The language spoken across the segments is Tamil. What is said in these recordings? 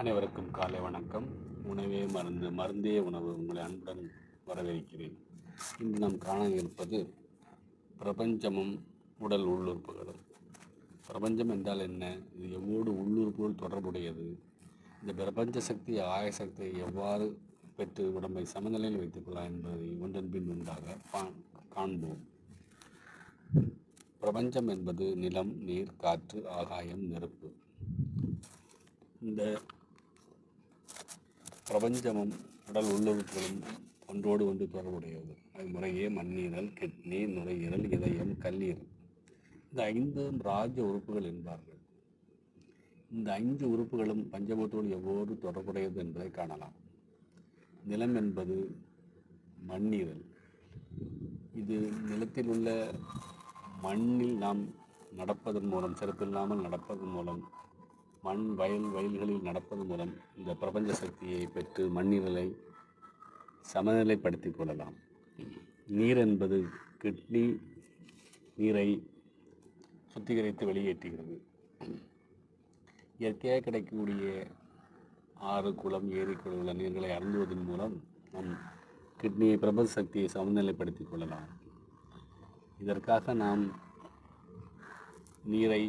அனைவருக்கும் காலை வணக்கம். உணவே மருந்து மருந்தே உணவு உங்களை அன்புடன் வரவேற்கிறேன். இன்று நாம் காண இருப்பது பிரபஞ்சமும் உடல் உள்ளுறுப்புகளும் பிரபஞ்சம் என்றால் என்ன? இது எவ்வோடு உள்ளுறுப்புகள் தொடர்புடையது? இந்த பிரபஞ்ச சக்தி ஆய சக்தியை எவ்வாறு பெற்று உடம்பை சமநிலையில் வைத்துக்கொள்ளலாம் என்பதை ஒன்றன் பின் ஒன்றாக காண்போம். பிரபஞ்சம் என்பது நிலம் நீர் காற்று ஆகாயம் நெருப்பு. இந்த பிரபஞ்சமும் உடல் உள்ளுறுப்புகளும் ஒன்றோடு ஒன்று தொடர்புடையது. அது முறையே மண்ணீரல் கிட்னி நுரையீரல் இதயம் கல்லீரல். இந்த ஐந்தும் ராஜ உறுப்புகள் என்பார்கள். இந்த ஐந்து உறுப்புகளும் பஞ்சபூத்தோடு எவ்வாறு தொடர்புடையது என்பதை காணலாம். நிலம் என்பது மண்ணீரல். இது நிலத்தில் உள்ள மண்ணில் நாம் நடப்பதன் மூலம் சிறப்பில்லாமல் நடப்பதன் மூலம் மண் வயல் வயல்களில் நடப்பது மூலம் இந்த பிரபஞ்ச சக்தியை பெற்று மண்ணிலை சமநிலைப்படுத்திக் கொள்ளலாம். நீர் என்பது கிட்னி நீரை சுத்திகரித்து வெளியேற்றுகிறது. இயற்கையாக கிடைக்கக்கூடிய ஆறு குளம் ஏரி குளம் நீர்களை அருந்துவதன் மூலம் நம் கிட்னியை பிரபஞ்ச சக்தியை சமநிலைப்படுத்திக் கொள்ளலாம். இதற்காக நாம் நீரை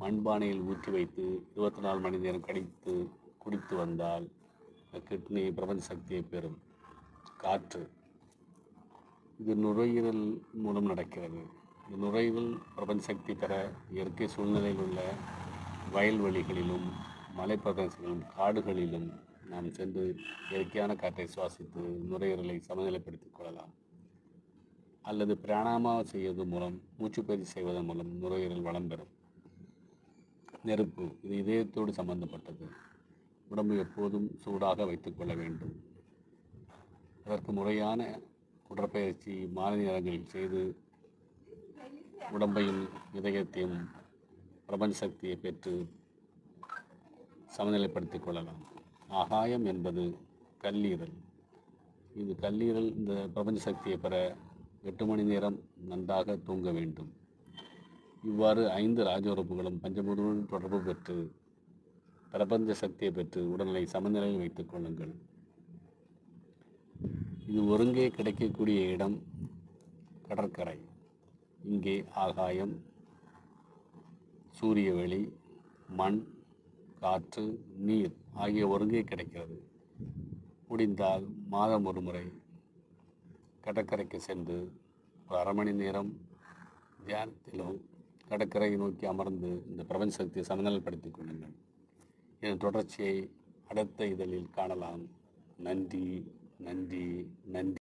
மண்பானையில் ஊற்றி வைத்து இருபத்தி நாலு மணி நேரம் கடித்து குடித்து வந்தால் இந்த கிட்னி பிரபஞ்ச சக்தியை பெறும். காற்று. இது நுரையீரல் மூலம் நடக்கிறது. இந்த நுரையீரல் பிரபஞ்ச சக்தி பெற இயற்கை சூழ்நிலையில் உள்ள வயல்வெளிகளிலும் மலைப்பிரதேசங்களிலும் காடுகளிலும் நாம் சென்று இயற்கையான காற்றை சுவாசித்து நுரையீரலை சமநிலைப்படுத்திக் கொள்ளலாம். அல்லது பிராணாமா செய்வது மூலம் மூச்சுப்பயிற்சி செய்வதன் மூலம் நுரையீரல் வளம் பெறும். நெருப்பு இது இதயத்தோடு சம்பந்தப்பட்டது. உடம்பு எப்போதும் சூடாக வைத்துக்கொள்ள வேண்டும். அதற்கு முறையான உடற்பயிற்சி மாலை நேரங்களில் செய்து உடம்பையும் இதயத்தையும் பிரபஞ்ச சக்தியை பெற்று சமநிலைப்படுத்திக் கொள்ளலாம். ஆகாயம் என்பது கல்லீரல். இது கல்லீரல் இந்த பிரபஞ்ச சக்தியை பெற எட்டு மணி நேரம் நன்றாக தூங்க வேண்டும். இவ்வாறு ஐந்து ராஜ உறுப்புகளும் தொடர்பு பெற்று பிரபஞ்ச சக்தியை பெற்று உடல்நிலை சமநிலையில் வைத்துக் கொள்ளுங்கள். இது ஒருங்கே கிடைக்கக்கூடிய இடம் கடற்கரை. இங்கே ஆகாயம் சூரிய வெளி மண் காற்று நீர் ஆகிய ஒருங்கே கிடைக்கிறது. முடிந்தால் மாதம் ஒரு முறை கடற்கரைக்கு சென்று ஒரு அரை மணி நேரம் தியானத்திலும் கடற்கரையை நோக்கி அமர்ந்து இந்த பிரபஞ்ச சக்தியை சமநிலைப்படுத்திக் கொள்ளுங்கள். இதன் தொடர்ச்சியை அடுத்த இதழில் காணலாம். நன்றி நன்றி நன்றி.